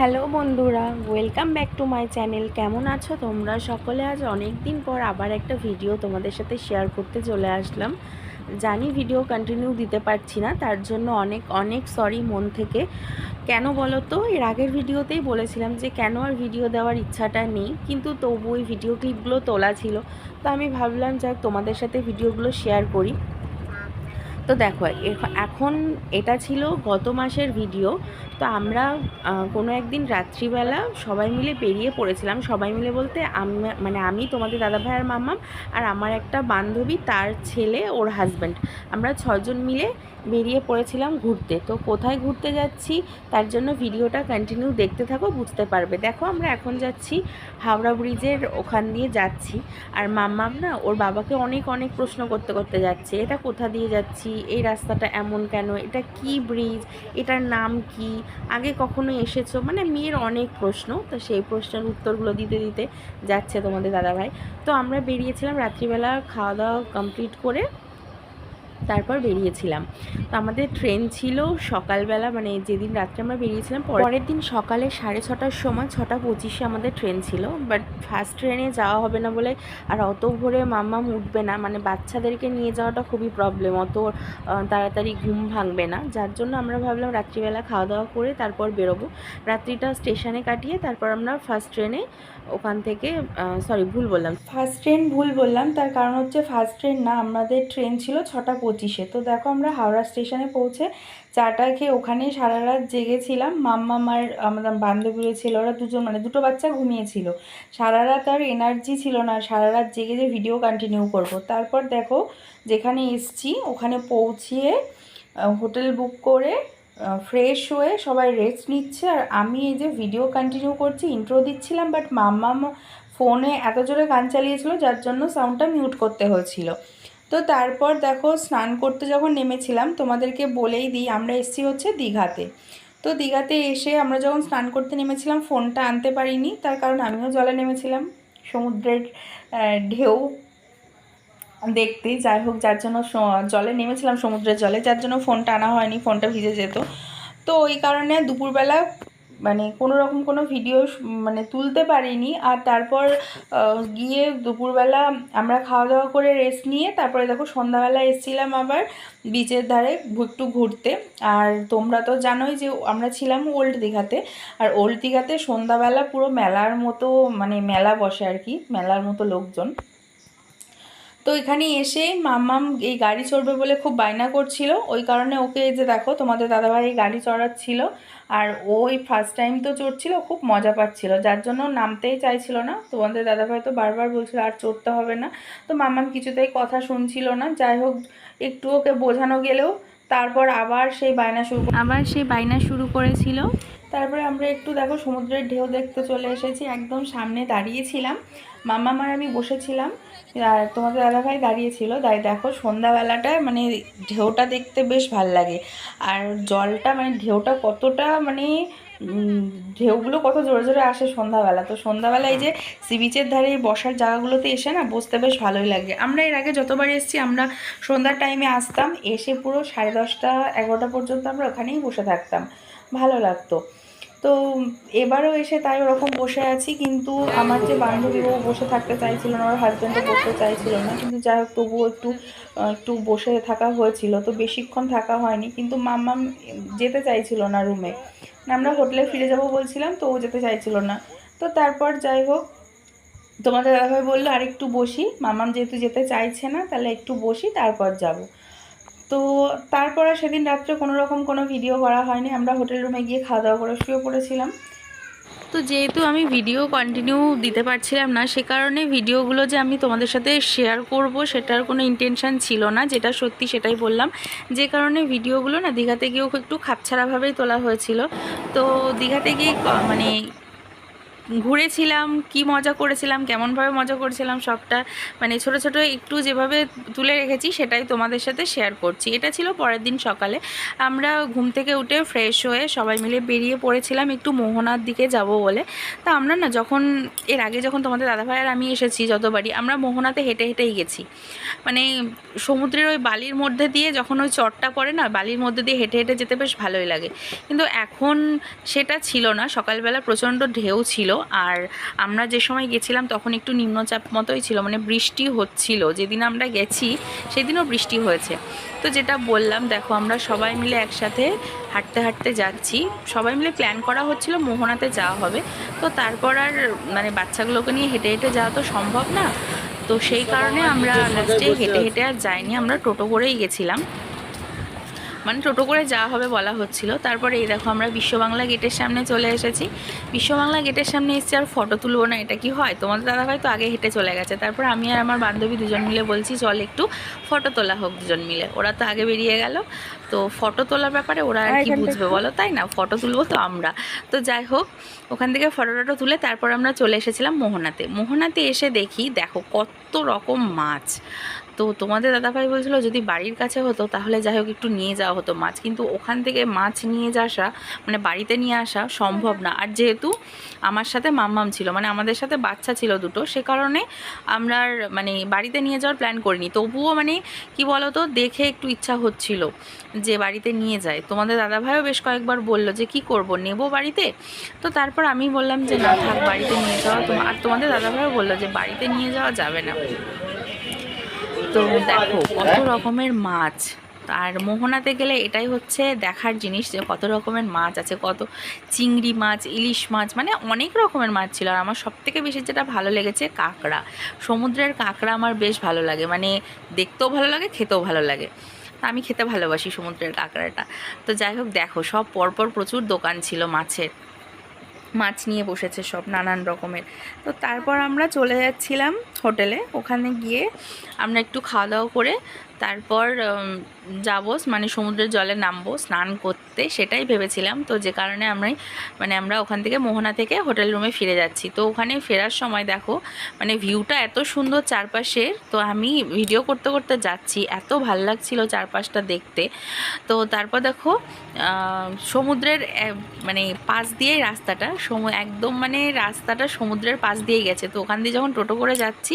Hello বন্ধুরা welcome back to my channel কেমন আছো তোমরা? সকলে আজ অনেক দিন পর আবার একটা ভিডিও তোমাদের সাথে শেয়ার করতে চলে আসলাম। জানি ভিডিও কন্টিনিউ দিতে পারছি না, তার জন্য অনেক অনেক সরি মন থেকে। কেন বলো তো এর আগের ভিডিওতেই বলেছিলাম যে, কেন আর ভিডিও দেওয়ার ইচ্ছাটা নেই, কিন্তু তবু ওই ভিডিও ক্লিপগুলো তোলা ছিল। তো আমি ভাবলাম, যাক তোমাদের সাথে ভিডিওগুলো শেয়ার করি। তো দেখো এখন এটা ছিল গত মাসের ভিডিও তো আমরা কোনো একদিন রাত্রিবেলা সবাই মিলে বেরিয়ে পড়েছিলাম। সবাই মিলে বলতে মানে আমি, তোমাদের দাদা ভাইয়ের মাম্মাম আর আমার একটা বান্ধবী, তার ছেলে, ওর হাজব্যান্ড আমরা ছজন মিলে বেরিয়ে পড়েছিলাম ঘুরতে। তো কোথায় ঘুরতে যাচ্ছি, তার জন্য ভিডিওটা কন্টিনিউ দেখতে থাকো, বুঝতে পারবে। দেখো, আমরা এখন যাচ্ছি হাওড়া ব্রিজের ওখান দিয়ে যাচ্ছি। আর মাম্মাম না, ওর বাবাকে অনেক অনেক প্রশ্ন করতে করতে যাচ্ছে, এটা কোথা দিয়ে যাচ্ছি? এই রাস্তাটা এমন কেন? এটা কি ব্রিজ এটার নাম কি? আগে কখনো এসেছ? মানে মেয়ের অনেক প্রশ্ন, তো সেই প্রশ্নের উত্তরগুলো দিতে দিতে যাচ্ছে তোমাদের দাদাভাই। তো আমরা বেরিয়েছিলাম রাত্রিবেলা, খাওয়া দাওয়া কমপ্লিট করে তারপর বেরিয়েছিলাম। তো আমাদের ট্রেন ছিল সকালবেলা মানে যেদিন রাত্রে আমরা বেরিয়েছিলাম পরের দিন সকালে সাড়ে ছটার সময় ছটা পঁচিশে আমাদের ট্রেন ছিল। বাট ফার্স্ট ট্রেনে যাওয়া হবে না বলে আর অত ভোরে মাম্মাম উঠবে না। মানে বাচ্চাদেরকে নিয়ে যাওয়াটা খুবই প্রবলেম অত তাড়াতাড়ি ঘুম ভাঙবে না। যার জন্য আমরা ভাবলাম রাত্রিবেলা খাওয়া দাওয়া করে তারপর বেরোবো। রাত্রিটা স্টেশনে কাটিয়ে তারপর আমরা ফার্স্ট ট্রেনে ওখান থেকে সরি ভুল বললাম। ফার্স্ট ট্রেন ভুল বললাম। তার কারণ হচ্ছে ফার্স্ট ট্রেন না আমাদের ট্রেন ছিল ছটা পঁচিশে। তো দেখো আমরা হাওড়া স্টেশনে পৌঁছে চাটা খেয়ে ওখানে সারা রাত জেগেছিলাম। মাম্মা আমার আমাদের বান্ধবীরা ছিল ওরা দুজন মানে দুটো বাচ্চা ঘুমিয়েছিল। সারা রাত আর এনার্জি ছিল না, সারা রাত জেগে যে ভিডিও কন্টিনিউ করব। তারপর দেখো যেখানে এসছি, ওখানে পৌঁছিয়ে হোটেল বুক করে ফ্রেশ হয়ে সবাই রেস্ট নিচ্ছে। আর আমি এই যে ভিডিও কন্টিনিউ করছি ইন্ট্রো দিচ্ছিলাম বাট মাম্মা ফোনে এত জোরে গান চালিয়েছিল, যার জন্য সাউন্ডটা মিউট করতে হয়েছিল। তো তারপর দেখো স্নান করতে যখন নেমেছিলাম, তোমাদেরকে বলেই দিই, আমরা এসেছি হচ্ছে দীঘাতে। তো দীঘাতে এসে আমরা যখন স্নান করতে নেমেছিলাম, ফোনটা আনতে পারিনি, তার কারণ আমিও জলে নেমেছিলাম। সমুদ্রের ঢেউ দেখতে, যাই হোক, যার জন্য জলে নেমেছিলাম সমুদ্রের জলে, যার জন্য ফোনটা আনা হয়নি, ফোনটা ভিজে যেত। তো ওই কারণে দুপুরবেলা মানে কোনো রকম কোনো ভিডিও মানে তুলতে পারিনি। আর তারপর গিয়ে দুপুরবেলা আমরা খাওয়া দাওয়া করে রেস্ট নিয়ে তারপরে দেখো সন্ধ্যাবেলা এসেছিলাম আবার বিচের ধারে একটু ঘুরতে। আর তোমরা তো জানোই যে আমরা ছিলাম ওল্ড দীঘাতে। আর ওল্ড দীঘাতে সন্ধ্যাবেলা পুরো মেলার মতো মানে মেলা বসে আর কি, মেলার মতো লোকজন। তো এখানে এসে মাম্মাম এই গাড়ি চড়বে বলে খুব বায়না করছিল। ওই কারণে ওকে যে দেখো, তোমাদের দাদাভাই এই গাড়ি চড়াচ্ছিল। আর ওই ফার্স্ট টাইম তো চড়ছিল, খুব মজা পাচ্ছিল। যার জন্য নামতেই চাইছিল না। তোমাদের দাদাভাই তো বারবার বলছিল, আর চড়তে হবে না। তো মাম্মাম কিছুতেই কথা শুনছিল না। যাই হোক, একটু ওকে বোঝানো গেলেও তারপর আবার সেই বায়না শুরু আবার সেই বায়না শুরু করেছিল। তারপরে আমরা একটু দেখো সমুদ্রের ঢেউ দেখতে চলে এসেছি। একদম সামনে দাঁড়িয়েছিলাম। মামা মার আমি বসেছিলাম। আর তোমাদের দাদাভাই দাঁড়িয়েছিল। তাই দেখো সন্ধ্যাবেলাটা মানে ঢেউটা দেখতে বেশ ভালো লাগে। আর জলটা মানে ঢেউটা কতটা মানে ঢেউগুলো কত জোরে জোরে আসে সন্ধ্যাবেলা। তো সন্ধ্যাবেলা এই যে সি বিচের ধারে এই বসার জায়গাগুলোতে এসে না বসতে বেশ ভালোই লাগে। আমরা এর আগে যতবার এসেছি, আমরা সন্ধ্যার টাইমে আসতাম, এসে পুরো সাড়ে দশটা, এগারোটা পর্যন্ত আমরা ওখানেই বসে থাকতাম। ভালো লাগতো। তো এবারও এসে তাই ওরকম বসে আছি, কিন্তু আমার যে বান্ধবী ও বসে থাকতে চাইছিল না, ওর হাজব্যান্ডও বসতে চাইছিল না, কিন্তু যাই হোক তবুও একটু একটু বসে থাকা হয়েছিল। তো বেশিক্ষণ থাকা হয়নি, কিন্তু মাম্মাম যেতে চাইছিল না রুমে আমরা হোটেলে ফিরে যাব বলছিলাম, তো ও যেতে চাইছিল না। তো তারপর যাই হোক, তোমাদের দাদাভাই বলল, আর একটু বসি। মামাম যেহেতু যেতে চাইছে না, তাহলে একটু বসি, তারপর যাব। তো তারপর সেদিন রাত্রে কোনো রকম কোনো ভিডিও করা হয়নি। আমরা হোটেল রুমে গিয়ে খাওয়া দাওয়া করে শুয়ে পড়েছিলাম। তো যেহেতু আমি ভিডিও কন্টিনিউ দিতে পারছিলাম না, সে কারণে ভিডিওগুলো যে আমি তোমাদের সাথে শেয়ার করব সেটার কোনো ইন্টেনশান ছিল না, যেটা সত্যি সেটাই বললাম। যে কারণে ভিডিওগুলো না দীঘাতে গিয়েও একটু খাপছাড়াভাবেই তোলা হয়েছিল। তো দীঘাতে গিয়ে মানে ঘুরেছিলাম, কি মজা করেছিলাম, কেমনভাবে মজা করেছিলাম সবটা মানে ছোট ছোট একটু যেভাবে তুলে রেখেছি সেটাই তোমাদের সাথে শেয়ার করছি। এটা ছিল পরের দিন সকালে। আমরা ঘুম থেকে উঠে ফ্রেশ হয়ে সবাই মিলে বেরিয়ে পড়েছিলাম একটু মোহনার দিকে যাব বলে। তা আমরা না যখন, এর আগে যখন তোমাদের দাদাভাই আর আমি এসেছি যতবারই, আমরা মোহনাতে হেঁটে হেঁটেই গেছি। মানে সমুদ্রের ওই বালির মধ্যে দিয়ে যখন ওই চটটা পড়ে না, বালির মধ্যে দিয়ে হেঁটে হেঁটে যেতে বেশ ভালোই লাগে। কিন্তু এখন সেটা ছিল না, সকালবেলা প্রচণ্ড ঢেউ ছিল। আর আমরা যে সময় গেছিলাম তখন একটু নিম্নচাপ মতোই ছিল মানে বৃষ্টি হচ্ছিল। যেদিন আমরা গেছি, সেদিনও বৃষ্টি হয়েছে। তো যেটা বললাম, দেখো আমরা সবাই মিলে একসাথে হাঁটতে হাঁটতে যাচ্ছি। সবাই মিলে প্ল্যান করা হচ্ছিল মোহনাতে যাওয়া হবে। তো তারপর আর মানে বাচ্চাগুলোকে নিয়ে হেঁটে হেঁটে যাওয়া তো সম্ভব না। তো সেই কারণে আমরা লাস্টে হেঁটে হেঁটে আর যাইনি। আমরা টোটো করেই গেছিলাম। মানে টোটো করে যাওয়া হবে বলা হচ্ছিল। তারপরে এই দেখো আমরা বিশ্ববাংলা গেটের সামনে চলে এসেছি। বিশ্ববাংলা গেটের সামনে এসেছি আর ফটো তুলবো না এটা কি হয়? তোমাদের দাদাভাই তো আগে হেঁটে চলে গেছে। তারপর আমি আর আমার বান্ধবী দুজন মিলে বলছি চল একটু ফটো তোলা হোক দুজন মিলে। ওরা তো আগে বেরিয়ে গেল। তো ফটো তোলার ব্যাপারে ওরা আর কি বুঝবে বলো? তাই না? ফটো তুলবো তো আমরা। তো যাই হোক ওখান থেকে ফটো টটো তুলে তারপর আমরা চলে এসেছিলাম মোহনাতে। মোহনাতে এসে দেখি দেখো কত রকম মাছ। তো তোমাদের দাদাভাই বলছিল যদি বাড়ির কাছে হতো, তাহলে যাই হোক একটু নিয়ে যাওয়া হতো মাছ। কিন্তু ওখান থেকে মাছ নিয়ে যা আসা মানে বাড়িতে নিয়ে আসা সম্ভব না। আর যেহেতু আমার সাথে মাম্মাম ছিল মানে আমাদের সাথে বাচ্চা ছিল দুটো, সে কারণে আমরা মানে বাড়িতে নিয়ে যাওয়ার প্ল্যান করিনি। তবুও মানে কি বলতো, দেখে একটু ইচ্ছা হচ্ছিল যে বাড়িতে নিয়ে যায়। তোমাদের দাদাভাইও বেশ কয়েকবার বলল যে কি করব, নেব বাড়িতে? তো তারপর আমি বললাম যে না, থাক বাড়িতে নিয়ে যাওয়া আর তোমাদের দাদাভাইও বলল যে বাড়িতে নিয়ে যাওয়া যাবে না। তো দেখো, কত রকমের মাছ। আর মোহনাতে গেলে এটাই হচ্ছে দেখার জিনিস যে কত রকমের মাছ আছে, কত চিংড়ি মাছ, ইলিশ মাছ মানে অনেক রকমের মাছ ছিল। আর আমার সবথেকে বেশি যেটা ভালো লেগেছে কাঁকড়া। সমুদ্রের কাঁকড়া আমার বেশ ভালো লাগে মানে দেখতেও ভালো লাগে, খেতেও ভালো লাগে। আমি খেতে ভালোবাসি সমুদ্রের কাঁকড়াটা। তো যাই হোক, দেখো, সব পরপর প্রচুর দোকান ছিল মাছের। মাছ নিয়ে বসেছে সব নানান রকমের। তো তারপর আমরা চলে যাচ্ছিলাম হোটেলে। ওখানে গিয়ে আমরা একটু খাওয়া দাওয়া করে তারপর যাব মানে সমুদ্রের জলে নামবো, স্নান করতে, সেটাই ভেবেছিলাম। তো যে কারণে আমরাই মানে আমরা ওখান থেকে মোহনা থেকে হোটেল রুমে ফিরে যাচ্ছি। তো ওখানে ফেরার সময় দেখো মানে ভিউটা এত সুন্দর চারপাশের, তো আমি ভিডিও করতে করতে যাচ্ছি। এত ভালো লাগছিল চারপাশটা দেখতে। তো তারপর দেখো সমুদ্রের মানে পাশ দিয়েই রাস্তাটা, সমু, একদম মানে রাস্তাটা সমুদ্রের পাশ দিয়েই গেছে। তো ওখান দিয়ে যখন টোটো করে যাচ্ছি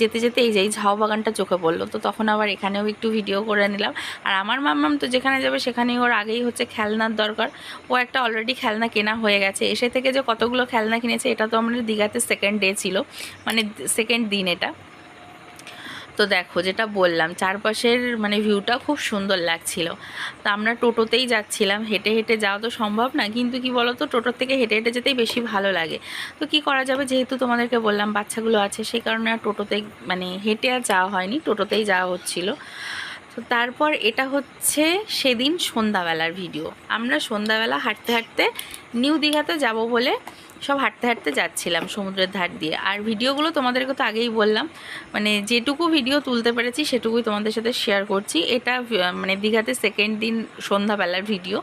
যেতে যেতে এই যে, এই ঝাউ বাগানটা চোখে পড়ল। তো তখন আবার এখানেও একটু ভিডিও করে নিলাম। আর আমার মাম্মাম তো যেখানে যাবে সেখানেই ওর আগেই হচ্ছে খেলনার দরকার। ও একটা অলরেডি খেলনা কেনা হয়ে গেছে। এসে থেকে যে কতগুলো খেলনা কিনেছে, এটা তো আমাদের দীঘাতে সেকেন্ড ডে ছিল। মানে সেকেন্ড দিন এটা। তো দেখো যেটা বললাম, চারপাশের মানে ভিউটা খুব সুন্দর লাগছিল। তা আমরা টোটোতেই যাচ্ছিলাম, হেঁটে হেঁটে যাওয়া তো সম্ভব না, কিন্তু কি বলো তো টোটোর থেকে হেঁটে হেঁটে যেতেই বেশি ভালো লাগে। তো কি করা যাবে যেহেতু তোমাদেরকে বললাম, বাচ্চাগুলো আছে, সেই কারণে আর টোটোতেই মানে হেঁটে আর যাওয়া হয়নি, টোটোতেই যাওয়া হচ্ছিল। তো তারপর এটা হচ্ছে সেদিন সন্ধ্যাবেলার ভিডিও আমরা সন্ধ্যাবেলা হাঁটতে হাঁটতে নিউ দীঘাতে যাব বলে সব হাঁটতে হাঁটতে যাচ্ছিলাম সমুদ্রের ধার দিয়ে। আর ভিডিওগুলো তোমাদেরকে তো আগেই বললাম মানে যেটুকু ভিডিও তুলতে পেরেছি সেটুকুই তোমাদের সাথে শেয়ার করছি। এটা মানে দীঘাতে সেকেন্ড দিন সন্ধ্যাবেলার ভিডিও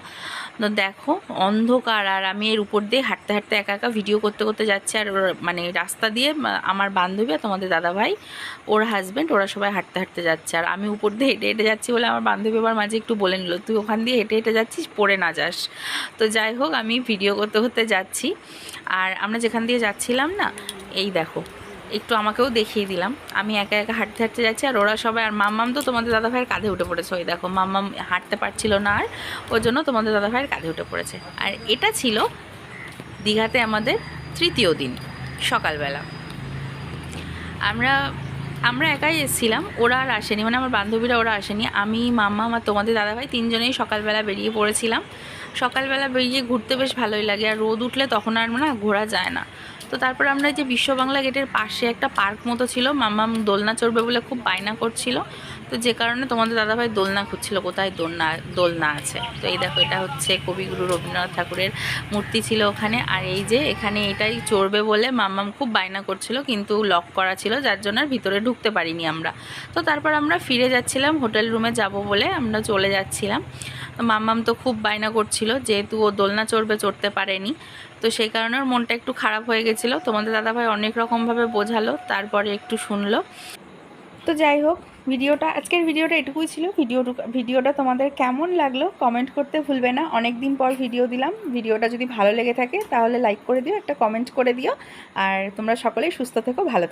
তো দেখো, অন্ধকার আর আমি এর উপর দিয়ে হাঁটতে হাঁটতে একা একা ভিডিও করতে করতে যাচ্ছি আর মানে রাস্তা দিয়ে আমার বান্ধবী আর তোমাদের দাদাভাই, ওর হাজব্যান্ড ওরা সবাই হাঁটতে হাঁটতে যাচ্ছে। আর আমি উপর দিয়ে হেঁটে হেঁটে যাচ্ছি বলে আমার বান্ধবী আবার মাঝে একটু বলে নিল, তুই ওখান দিয়ে হেঁটে হেঁটে যাচ্ছিস, পড়ে না যাস। তো যাই হোক, আমি ভিডিও করতে করতে যাচ্ছি। আর আমরা যেখান দিয়ে যাচ্ছিলাম না, এই দেখো একটু আমাকেও দেখিয়ে দিলাম। আমি একা একা হাঁটতে হাঁটতে যাচ্ছি আর ওরা সবাই, আর মাম্মাম তো তোমাদের দাদা ভাইয়ের কাঁধে উঠে পড়েছে। ওই দেখো, মাম্মাম হাঁটতে পারছিল না আর, ওর জন্য তোমাদের দাদা ভাইয়ের কাঁধে উঠে পড়েছে। আর এটা ছিল দীঘাতে আমাদের তৃতীয় দিন, সকালবেলা। আমরা আমরা একাই এসেছিলাম, ওরা আর আসেনি মানে আমার বান্ধবীরা ওরা আসেনি। আমি মাম্মা আমার তোমাদের দাদাভাই তিনজনেই সকালবেলা বেরিয়ে পড়েছিলাম। সকালবেলা বেরিয়ে ঘুরতে বেশ ভালোই লাগে। আর রোদ উঠলে তখন আর না ঘোরা যায় না। তো তারপর আমরা যে বিশ্ব বাংলা গেটের পাশে একটা পার্ক মতো ছিল, মাম্মাম দোলনা চড়বে বলে খুব বায়না করছিল। তো যে কারণে তোমাদের দাদাভাই দোলনা খুঁজছিল, কোথায় দোলনা দোলনা আছে? তো এই দেখো, এটা হচ্ছে কবিগুরু রবীন্দ্রনাথ ঠাকুরের মূর্তি ছিল ওখানে। আর এই যে এখানে এটাই চড়বে বলে মাম্মাম খুব বায়না করছিল, কিন্তু লক করা ছিল, যার জন্য আর ভিতরে ঢুকতে পারিনি আমরা। তো তারপর আমরা ফিরে যাচ্ছিলাম হোটেল রুমে যাব বলে আমরা চলে যাচ্ছিলাম। মাম্মাম তো খুব বায়না করছিল, যেহেতু ও দোলনা চড়বে, চড়তে পারেনি। তো সেই কারণে ওর মনটা একটু খারাপ হয়ে গেছিল। তোমাদের দাদাভাই অনেক রকমভাবে বোঝালো, তারপরে একটু শুনলো। তো যাই হোক, ভিডিওটা, আজকের ভিডিওটা এটুকুই ছিল। ভিডিও ভিডিওটা তোমাদের কেমন লাগল কমেন্ট করতে ভুলবে না। অনেক দিন পর ভিডিও দিলাম। ভিডিওটা যদি ভালো লেগে থাকে, তাহলে লাইক করে দিও, একটা কমেন্ট করে দিও। আর তোমরা সকলেই সুস্থ থেকো, ভালো থেকো।